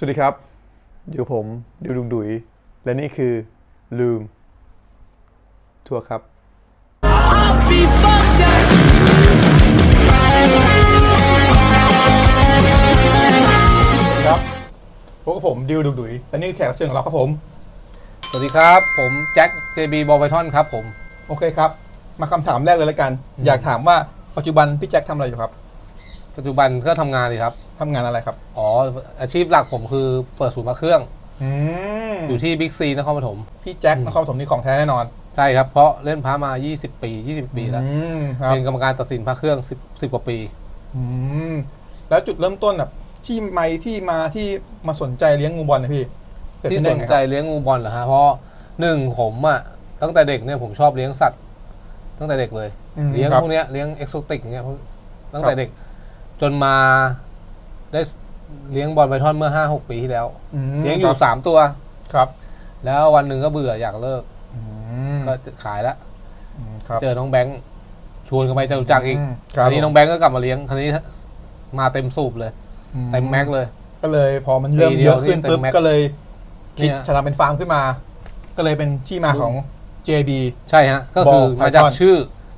สวัสดีครับ อยู่ผมดิวดุงดุย และนี่คือลืม ทัวร์ครับ ครับพบกับผมดิวดุงดุย และนี่คือแขกรับเชิญของเราครับผม สวัสดีครับ ผมแจ็ค JB บอลไพทอนครับผม โอเคครับ มาคำถามแรกเลยละกัน อยากถามว่าปัจจุบันพี่แจ็คทำอะไรอยู่ครับ ปัจจุบันก็ทำงานเลยครับ ทำงานอะไรครับ อ๋อ อาชีพหลักผมคือเปิดศูนย์พระเครื่อง อืมอยู่ที่บิ๊กซีนครปฐม พี่แจ็คนครปฐมนี่ของแท้แน่นอนใช่ครับ เพราะเล่นพระมา 20 ปี 20 ปีแล้ว อืมครับเป็นกรรมการตัดสินพระเครื่อง 10 10กว่าปี อืมแล้วจุดเริ่มต้นแบบที่ไม่ที่มาที่มาสนใจเลี้ยงงูบอลนะพี่เกิดที่ขึ้นสได้นไงใจครับเลี้ยงงูบอลเหรอฮะ เพราะหนึ่งผมอะตั้งแต่เด็กเนี่ยผมชอบเลี้ยงสัตว์ ตั้งแต่เด็กเลย อืมเลี้ยงครับ พวกเนี้ยเลี้ยงเอกโซติกอย่างเงี้ยพวกตั้งครัแต่บเด็ก จนมาได้เลี้ยงบอลไพทอนเมื่อ5-6ปีที่แล้วอืมเลี้ยงอยู่ครับสามตัว ครับแล้ววันหนึ่งก็เบื่ออยากเลิก อืมก็ขายแล้วอืมครับเจอน้องแบงค์ชวนกันไปจตุจักรอีกมครับอันนี้น้องแบงค์ก็กลับมาเลี้ยงคราวนี้มาเต็มสูบเลยอืเต็มแม็กเลย ก็เลยพอมันเริ่มปีเดีเยยวอะขึ้นนี่เต็มปุ๊บแม็กก็เลยคิดเนี่ย จะทำเป็นฟาร์มขึ้นมา ก็เลยเป็นที่มาของ JB ใช่ฮะ ก็คือ Ball มาจาก Python ชื่อ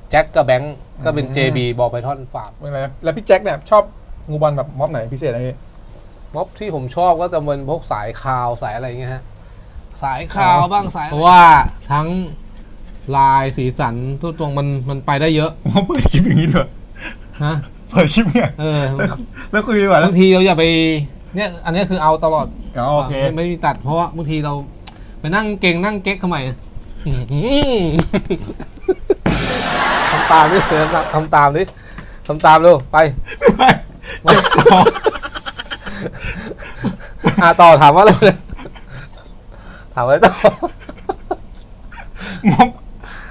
แจ็คกับแบงค์ ก็เป็นอืม JB บอลไพทอนฟาร์มไม่เป็นไรแล้วพี่แจ็คเนี่ยชอบงูบอลแบบม็อบไหนพิเศษอะไรพี่ ม็อบที่ผมชอบก็จะเป็นพวกสายคาวสายอะไรเงี้ยฮะสายคาวบ้างสายเพราะว่าทั้งลายสีสันทุกตรงมันมันไปได้เยอะม็อบเปิดคลิปอย่างนี้ด้วยฮะเปิดคลิปเนี่ยเออ แล้วแล้วคุยดีกว่าแล้ว บางทีเราอย่าไปเนี่ยอันนี้คือเอาตลอดอ๋อโอเค ไม่ไม่มีตัดเพราะว่าบางทีเรา ไปนั่งเก่งนั่งเก๊กทำไมอื้อหือทำตามดิทำตามดิทำตามเร็วไปเจ็บคออะต่อถามว่าอะไรเลยถามอะไรต่อม็อบ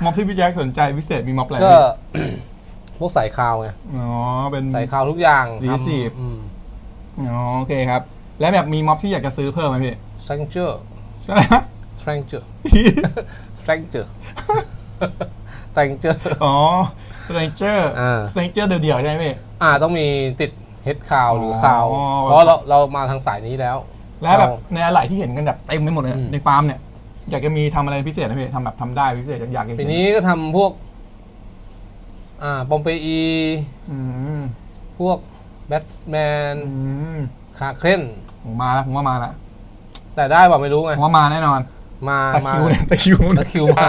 ม็อบที่พี่แจ็คสนใจพิเศษมีม็อบอะไรก็พี่พวกสายข่าวไงอ๋อเป็นสายข่าวทุกอย่างดีสิอืมอ๋อโอเคครับ แล้วแบบมีม็อบที่อยากจะซื้อเพิ่มไหมพี่สแตรเจอร์ใช่ไหมสแตรเจอร์สแตรเจอร์ สแตรเจอร์อ๋อสเตนเจอร์อ่าสเตนเจอร์เดียวๆใช่ไหมพี่อ่าต้องมีติดเฮดข่าวหรือข่าวอ๋อเพราะเราเรามาทางสายนี้แล้ว แล้วแบบเราในอะไรที่เห็นกันแบบเต็มไปหมดเลยอืมในฟาร์มเนี่ยอยากจะมีทำอะไรพิเศษไหมพี่ทำแบบทำได้พิเศษอยากอยากจะเห็ปีนี้ก็ทำพวก อ่าปอมเปอีอืมพวกแบทแมนอืมคาเครนผมมาแล้วผมว่ามาแล้วแต่ได้ป่ะไม่รู้ไงผมว่ามาแน่นอน มาตะมาคริวเนี่ยตะคริวตะคริวมา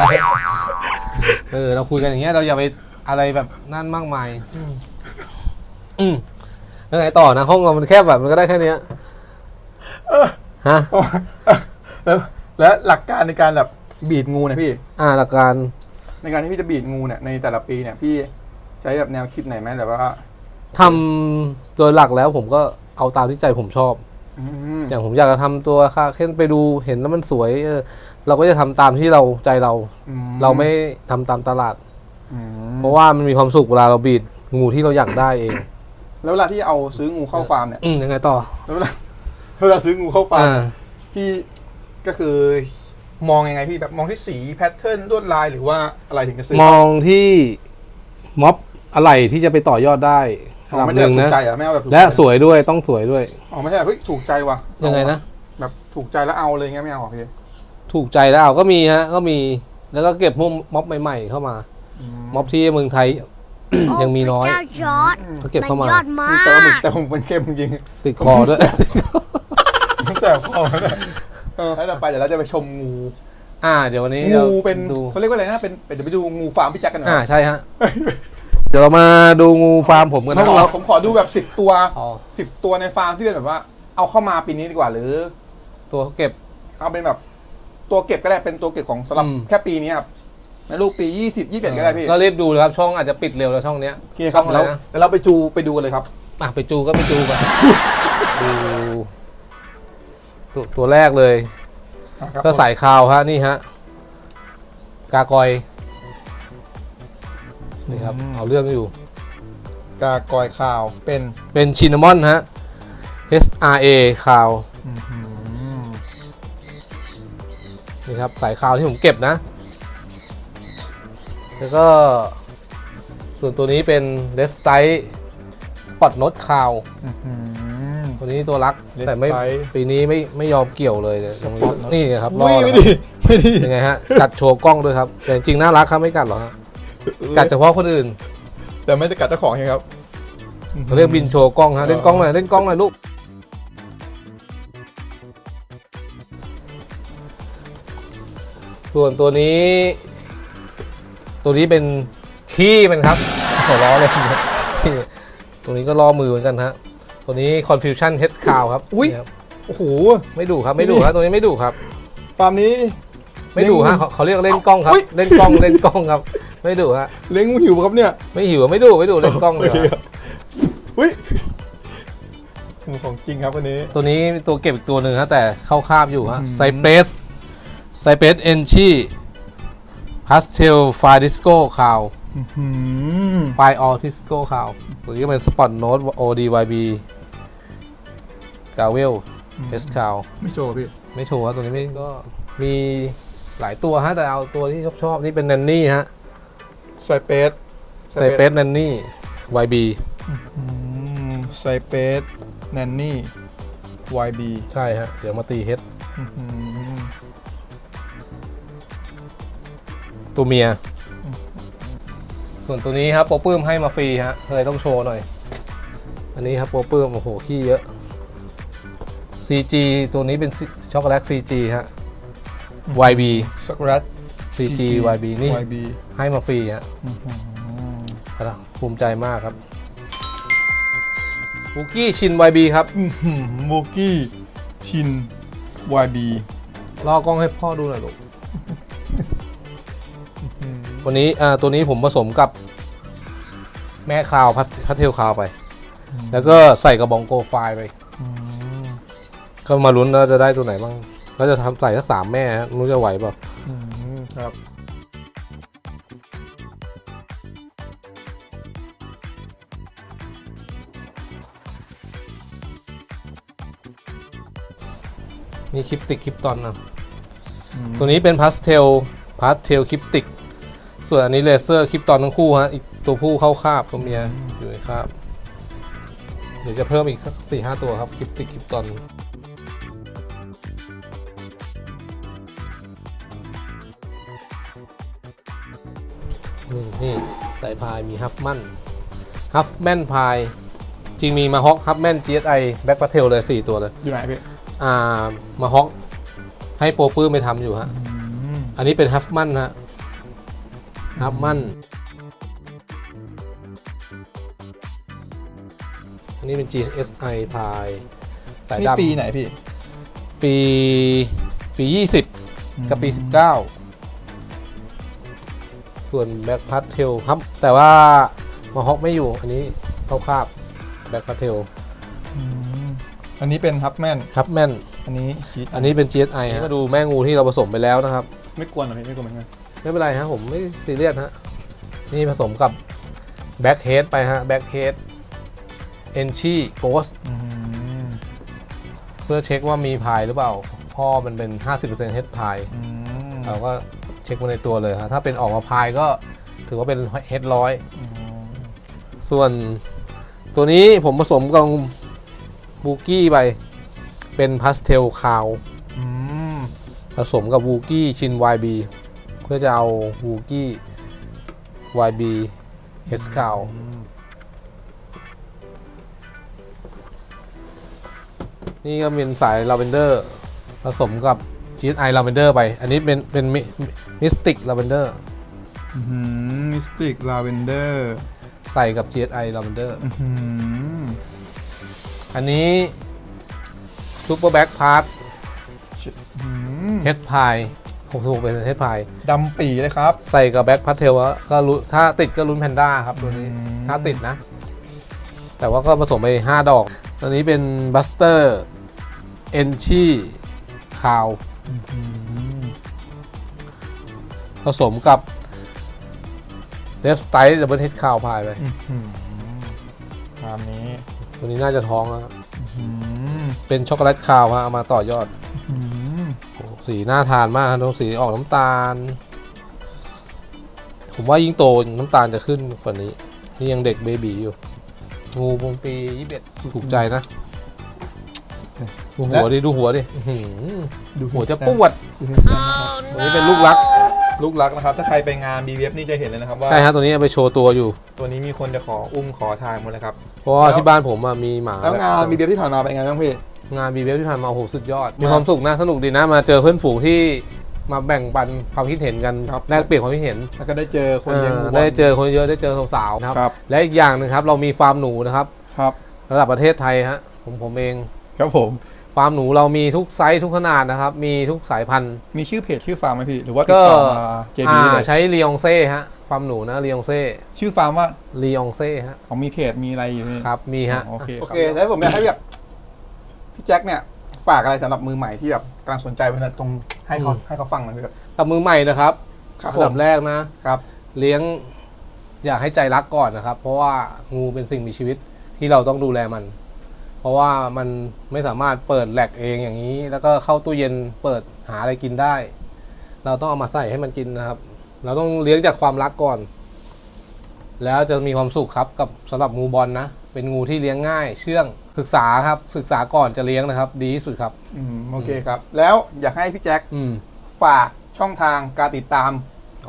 เออเราคุยกันอย่างเงี้ยเราอย่าไปอะไรแบบนั่นมากมาย อืมอืมแล้วไงต่อนะห้องเรามันแคบแบบมันก็ได้แค่เนี้ยฮะแล้วแล้วหลักการในการแบบบีดงูเนี่ยพี่ อ่าหลักการในการที่พี่จะบีดงูเนี่ยในแต่ละปีเนี่ยพี่ใช้แบบแนวคิดไหนไหมแบบว่าทำโดยหลักแล้วผมก็เอาตามที่ใจผมชอบ อืมอย่างผมอยากจะทำตัวคาเค้นไปดูเห็นแล้วมันสวยเออ เราก็จะทำตามที่เราใจเรา อืเราไม่ทำตามตลาด อืมเพราะว่ามันมีความสุขเวลาเราบีดงูที่เราอยากได้เองแล้วเวลาที่เอาซื้องูเข้าฟาร์มเนี่ยอืมยังไงต่อแล้วเวลาเวลาซื้องูเข้าฟาร์มอ่า พี่ก็คือมองยังไงพี่แบบมองที่สีแพทเทิร์นลวดลายหรือว่าอะไรถึงจะซื้อมองที่ม็อบอะไรที่จะไปต่อยอดได้อ๋อระดับไม่หได้นึ่งถูกนะใจเหรอะไม่เอาแบบถูกและใจสวยด้วยต้องสวยด้วยอ๋อไม่ใช่แบบเฮ้ยถูกใจว่ะยังไงนะ แบบถูกใจแล้วเอาเลยเงี้ยไม่เอาหรอพี่ ถูกใจแล้วก็มีฮะก็มีแล้วก็เก็บพวกม็อบใหม่ ๆ เข้ามา ม็อบที่เมืองไทย ยังมีน้อยพระเจ้าจอร์ดก็เก็บเข้ามานยอดมาแต่ว่าหมึกกแต่ผมเป็นเข้มจริงติดคอด้วย มันแสบคอเลยเออแล้วต่อไปเดี๋ยวเราจะไปชมงู อ่า เดี๋ยววันนี้งูราเป็นดูเขาเรียกว่าอะไรนะเป็นเป็นเดี๋ยวไปดูงูฟาร์มพี่แจ็คกันหน่อยอ่าใช่ฮะ เดี๋ยวเรามาดูงูฟาร์มผมกันผมนะขอเราผมขอดูแบบสิบตัวอ๋อ สิบตัวในฟาร์มที่เป็นแบบว่า เอาเข้ามาปีนี้ดีกว่าหรือ ตัวเก็บเอาเป็นแบบ ตัวเก็บก็ได้เป็นตัวเก็บของสำหรับอืม แค่ปีนี้ครับในลูกปียี่สิบยี่สิบเอ็ดก็ได้พี่ก็รีบดูเลยครับช่องอาจจะปิดเร็วแล้วช่องเนี้ยโอเคครับช่องอะไรแล้วนะเดี๋ยวเราไปจูไปดูกันเลยครับ อะไปจูก็ไปจูกันดูตัวตัวแรกเลยก็สายคาวฮะนี่ฮะกากอยนี่ครับเอาเรื่องอยู่ กากอยข่าวเป็นเป็นชินามอนฮะ SRA คาว นี่ครับสายคาวที่ผมเก็บนะ แล้วก็ ส่วนตัวนี้เป็นเดสไตปอดนดคาวอื้อหือตัวนี้ตัวรัก Let's แต่ไม่ Style ปีนี้ไม่ไม่ยอมเกี่ยวเลยเนี่ยยังรอดเนอะนี่ไงครับรออุ้ยดไม่แล้วดีไม่ดียังไงฮะกัดโชว์กล้องด้วยครับ แต่จริงๆน่ารักครับไม่กัดหรอกฮะกัดเฉพาะคนอื่น แต่ไม่จะกัดเจ้าของใช่ไหมครับเขาเรียกบินโชว์กล้องฮะเล่นกล้องหน่อยเล่นกล้องหน่อยลูก ส่วนตัวนี้ ตัวนี้เป็นขี้มันครับขอล้อเลยครับนี่ตัวนี้ก็ล่อมือเหมือนกันฮะตัวนี้ confusion head cow ครับอุ้ยนี่ครับโอ้โหไม่ดุครับไม่ดุครับตัวนี้ไม่ดุครับฟาร์มนี้ไม่ดุฮะเขาเขาเรียกเล่นกล้องครับอุ๊ยเล่นกล้องเล่นกล้องครับ ไม่ดุฮะเลี้ยงงูหิวครับเนี่ย ไม่หิวไม่ดุไม่ดุเล่นกล้องเลยโคฮะครับอุ้ยงูของจริงครับวันนี้ ตัวนี้มีตัวเก็บอีกตัวหนึ่งฮะแต่เข้าคาบอยู่ฮะอืมไซเปส ไซเปสเอนชีพาสเทลไฟดิสโก้คาวอื้อหือไฟออทิสโก้คาวตัวนี้ก็เป็นสปอตโน้ต ODYB กาเวลเอสคาวไม่โชว์พี่ ไม่โชว์ฮะตัวนี้ไม่ก็มีหลายตัวฮะ แต่เอาตัวที่ชอบชอบนี่เป็นแนนนี่ฮะไซเปสไซเปสแนนนี่ YB อืมไซเปสแนนนี่ YB ใช่ฮะ เดี๋ยวมาตีเฮด ตัวเมีย ส่วนตัวนี้ครับโปรปื้มให้มาฟรีฮะเลยต้องโชว์หน่อย อันนี้ครับโปรปื้มโอ้โหขี้เยอะ CG ตัวนี้เป็นช็อกโกแลต CG ฮะ YB ช็อกโกแลต CG YB นี่ YB ให้มาฟรีฮะอื้อหือครับภูมิใจมากครับบุกี้ชิน YB ครับอื้อหือโบกี้ชิน YB รอกล้องให้พ่อดูหน่อยลูก วันนี้อ่าตัวนี้ผมผสมกับแม่คาวพัสพัสเทลคาวไปแล้วก็ใส่กระบองโกไฟล์ไป อืมก็มาลุ้นว่าจะได้ตัวไหนบ้างก็จะทำใส่สักสามแม่ฮะไม่รู้จะไหวเปล่า อืมครับมีคลิปติกคลิปตอนนะอืมตัวนี้เป็นพาสเทลพาสเทลคลิปติก ส่วนอันนี้เลเซอร์คลิปตอนทั้งคู่ฮะอีกตัวผู้เข้าคาบตัวเมียอยู่ในคาบเดี๋ยวจะเพิ่มอีกสักสี่ห้าตัวครับคลิปติกคลิปตอนนี่นี่สายพายมีฮัฟมันฮัฟแมนพายจริงมีมาฮอกฮัฟแมน GSI แบ็คพาเทลเลย 4 ตัวเลย อยู่ไหนพี่ อ่า มาฮอกให้โปรปื้มไปทำอยู่ฮะอืมอันนี้เป็นฮัฟมันฮะ ฮัฟมันอันนี้เป็น GSI พายสายนี่ดำปีไหนพี่ ปีปี 20 กับปี 19 ส่วนแบ็คพัทเทลครับ แต่ว่ามาฮอกไม่อยู่อันนี้เข้าคาบแบ็คพัทเทลอืมอันนี้เป็นฮับแมนฮับแมนอันนี้ชีสอันนี้เป็น GSI ฮะมาดูแม่งูที่เราผสมไปแล้วนะครับ ไม่กวนเหรอพี่ไม่กวนเหมือนกัน ไม่เป็นไรฮะผมไม่ซีเรียสฮะนี่ผสมกับแบ็คเฮดไปฮะแบ็คเฮดเอนชีโกสอืมเพื่อเช็คว่ามีพายหรือเปล่า พ่อมันเป็น 50%เฮดพายอืมเราก็เช็คมาในตัวเลยฮะถ้าเป็นออกมาพายก็ถือว่าเป็นเฮดร้อยอืมส่วนตัวนี้ผมผสมกับบูกี้ไป เป็นพาสเทลคาวอืมผสมกับบูกี้ชิน YB เพื่อจะเอาฮูกี้ YB h c o w นี่ก็เป็นสายลาเวนเดอร์ผสมกับชีสไลาเวนเดอร์ไป อันนี้เป็นเป็นมิสติกลาเวนเดอร์มิสติกลาเวนเดอร์ใส่กับ GSI Lavender อันนี้ซูเปอร์แบ็คพาร์ Head Pie 66 เป็นประเทศไทยดำปีเลยครับ ใส่กับแบ็คพัทเทลก็รู้ถ้าติดก็รุ่นแพนด้าครับตัวนี้ถ้าติดนะ แต่ว่าก็ผสมไปห้าดอก ตัวนี้เป็นบัสเตอร์เอนชี่คาว ผสมกับเลฟสไตล์ดับเบิลเทสคาวพายไป ตามนี้ตัวนี้น่าจะท้องอะเป็นช็อกโกแลตคาวฮะเอามาต่อยอด สีน่าทานมากครับตรงสีออกน้ำตาล ผมว่ายิ่งโตน้ำตาลจะขึ้นกว่านี้ นี่ยังเด็กเบบีอยู่ งูวงปียี่สิบถูกใจนะดูหัวดิ ดูหัวดิอื้อหือดูหัวจะปวดดูเห็นนะครับตัวนี้เป็นลูกรัก ลูกรักนะครับ ถ้าใครไปงาน BBF นี่จะเห็นเลยนะครับว่าใช่ฮะตัวนี้เอาไปโชว์ตัวอยู่ ตัวนี้มีคนจะขออุ้มขอทานหมดเลยครับ เพราะว่าที่บ้านผมอะมีหมาแล้วงาน BBF ที่ผ่านมาเป็นไงบ้างพี่งานบีเบลที่ผ่านมาโอ้โหสุดยอด มีความสุขนะสนุกดีนะมาเจอเพื่อนฝูงที่มาแบ่งปันความคิดเห็นกันครับแลกเปลี่ยนความคิดเห็นแล้วก็ได้เจอคนเลี้ยงเอวัอวได้เจอคนเยอะได้เจอสาวๆนะครับครับและอีกอย่างหนึงครับเรามีฟาร์มหนูนะครับครับ ระดับประเทศไทยฮะผมผมเอง ครับผม ฟาร์มหนูเรามีทุกไซส์ทุกขนาดนะครับ มีทุกสายพันธุ์ มีชื่อเพจชื่อฟาร์มไหมพี่ หรือว่าติดต่อมา JB อ่าได้เลยใช้ลีองเซ่ฮะฟาร์มหนูนะลีองเซ่ชื่อฟาร์มว่าลีองเซ่ฮะของมีเพจมีอะไรอยู่นี่ครับมีฮะโอเคโอเคแล้วผมอยากให้แบบพี่แจ็คเนี่ยฝากอะไรสำหรับมือใหม่ที่แบบกำลังสนใจไว้นะตรงให้เขาให้เขาฟังหน่อยพี่แบบกับมือใหม่นะครับครับอันดัผบมแรกนะครับ เลี้ยงอยากให้ใจรักก่อนนะครับ เพราะว่างูเป็นสิ่งมีชีวิตที่เราต้องดูแลมัน เพราะว่ามันไม่สามารถเปิดแหลกเองอย่างนี้ แล้วก็เข้าตู้เย็นเปิดหาอะไรกินได้ เราต้องเอามาใส่ให้มันกินนะครับ เราต้องเลี้ยงจากความรักก่อน แล้วจะมีความสุขครับกับสำหรับงูบอลนะเป็นงูที่เลี้ยงง่าย เชื่องศึกษาครับ ศึกษาก่อนจะเลี้ยงนะครับ ดีที่สุดครับอืมโอเคครับ แล้วอยากให้พี่แจ็คอืม ฝากช่องทางการติดตาม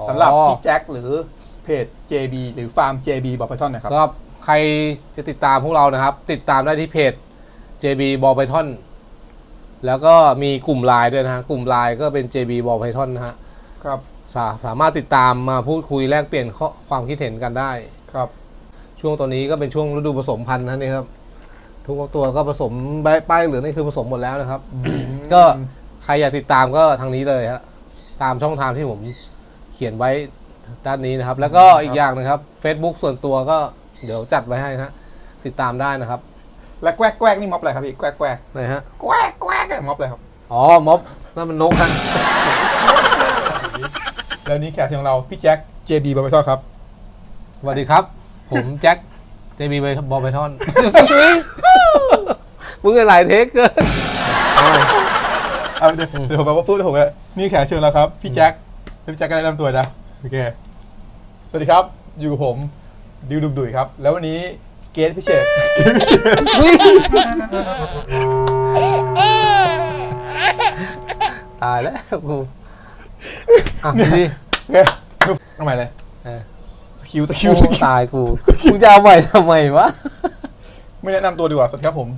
สำหรับพี่แจ็คหรือเพจ JB หรือฟาร์ม JB บอปทอนนะครับ สำหรับ ใครจะติดตามพวกเรานะครับ ติดตามได้ที่เพจ JB Ball Python แล้วก็มีกลุ่มไลน์ด้วยนะฮะกลุ่มไลน์ก็เป็น JB Ball Python นะฮะครับสาสามารถติดตามมาพูดคุยแลกเปลี่ยนข้อความคิดเห็นกันได้ ครับ ช่วงตอนนี้ก็เป็นช่วงฤดูผสมพันธุ์นะนี่ครับ ทุกตัวก็ผสมใบป้ายเหลืองนี่คือผสมหมดแล้วนะครับ ก็ใครอยากติดตามก็ทางนี้เลยฮะตามช่องทางที่ผมเขียนไว้ด้านนี้นะครับ แล้วก็อีกอย่างนะครับ Facebook ส่วนตัวก็ เดี๋ยวจัดไว้ให้นะฮะติดตามได้นะครับ และแกวกแกวกนี่ม็อบอะไรครับพี่แกวกแกวกไหนฮะแกวกแกวกเนี่ยม็อบอะไรครับอ๋อม็อบนั่นมันนกฮะแล้วนี้แขกของเราพี่แจ็ค JB บอปทอนครับ สวัสดีครับ ผมแจ็คเจบีไปบอลไปทอนมึงหลายเทคเกินเอาเอาเดี๋ยวเดี๋ยวผมแบบว่าพูดผมเลยนี่แขกเชิญแล้วครับ พี่แจ็คพี่แจ็คก็แนะนำตัวนะโอเคสวัสดีครับ อยู่กับผม ดิวดุกดุยครับ แล้ววันนี้เกสพิเศษอุ๊ยตายแล้วกูอะดูดิโอเคทำไมเลยเออตะคริวตะคริวโอ้ตะคริวตายกูมึงจะเอาใหม่ทำไมวะ ไม่แนะนำตัวดีกว่าสวัสดีครับผม